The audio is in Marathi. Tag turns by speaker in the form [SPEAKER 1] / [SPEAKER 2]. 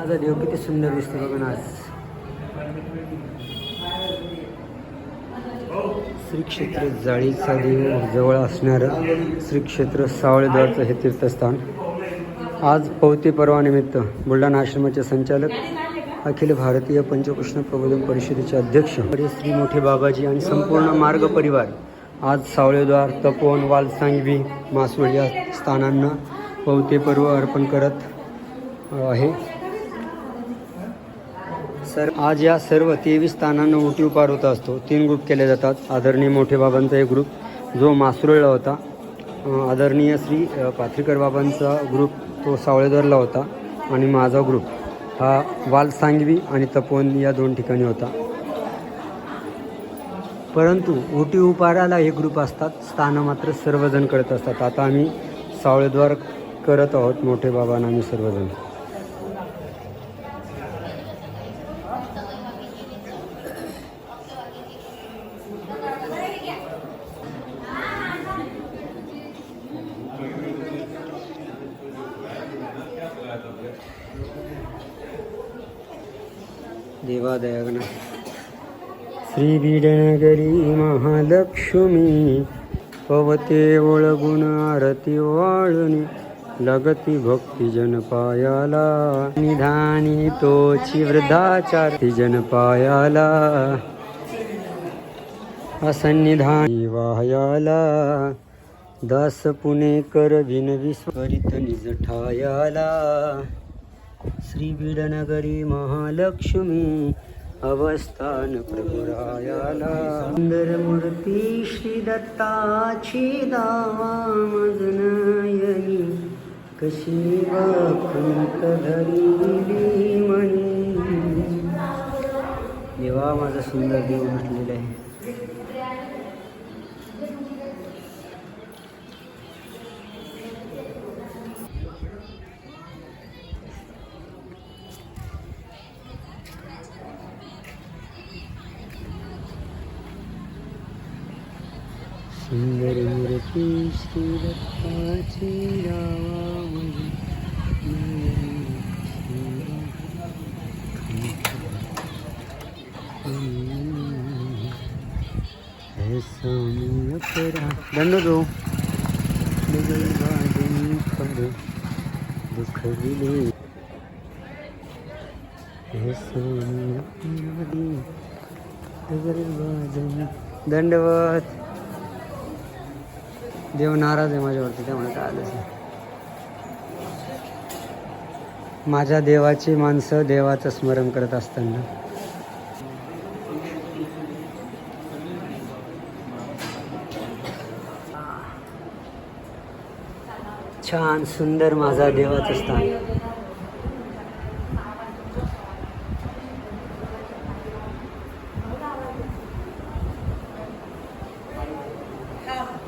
[SPEAKER 1] माझा देव किती सुंदर दिसतो बघा ना आज. क्षेत्र जाळीचा देव जवळ असणारं श्रीक्षेत्र सावळेद्वारचं हे तीर्थस्थान. आज पवती पर्वानिमित्त बुलढाणा आश्रमाचे संचालक अखिल भारतीय पंचकृष्ण प्रबोधन परिषदेचे अध्यक्ष श्री मोठे बाबाजी आणि संपूर्ण मार्ग परिवार आज सावळेद्वार तपोवन वालसांगवी मासवड या स्थानांना पवते पर्व अर्पण करत आहे. सर आज या सर्व तेवीस स्थानांना उटी उपार होत असतो. तीन ग्रुप केले जातात. आदरणीय मोठे बाबांचा एक ग्रुप जो मासुरळला होता. आदरणीय श्री अ, पाथरीकर बाबांचा ग्रुप तो सावळेदरला होता आणि माझा ग्रुप हा वालसांगवी आणि तपोवन या दोन ठिकाणी होता. परंतु ओटी उपाराला हे ग्रुप असतात. स्थानं मात्र सर्वजण करत असतात. आता आम्ही सावळेद्वार करत आहोत मोठे बाबांना आम्ही सर्वजण. देवादयागण श्री बीडनगरी महालक्ष्मी पवते ओळगुण आरती वाळुनी लगती भक्ती जन पायाला। निधानी तोची वृद्धाचार जन पायाला। असन्निधानी वाहयाला दास पुणेकर विन विस्वरित निज ठायाला। श्री बीडनगरी महालक्ष्मी अवस्थान प्रभुरायाला। सुंदर मूर्ती श्री दत्ताची दावा मजन कशी वाकुंत धरिली म्हणी. देवा माझा सुंदर देव म्हटलेला आहे. सुंदर मूर्ती श्री दत्ताची दंड दो दुख दिले हे दंडवत. देव नाराज आहे माझ्यावरती त्यामुळे काय आलं माझ्या देवाची माणसं देवाचं स्मरण करत असताना छान सुंदर माझा देवाचं स्थान.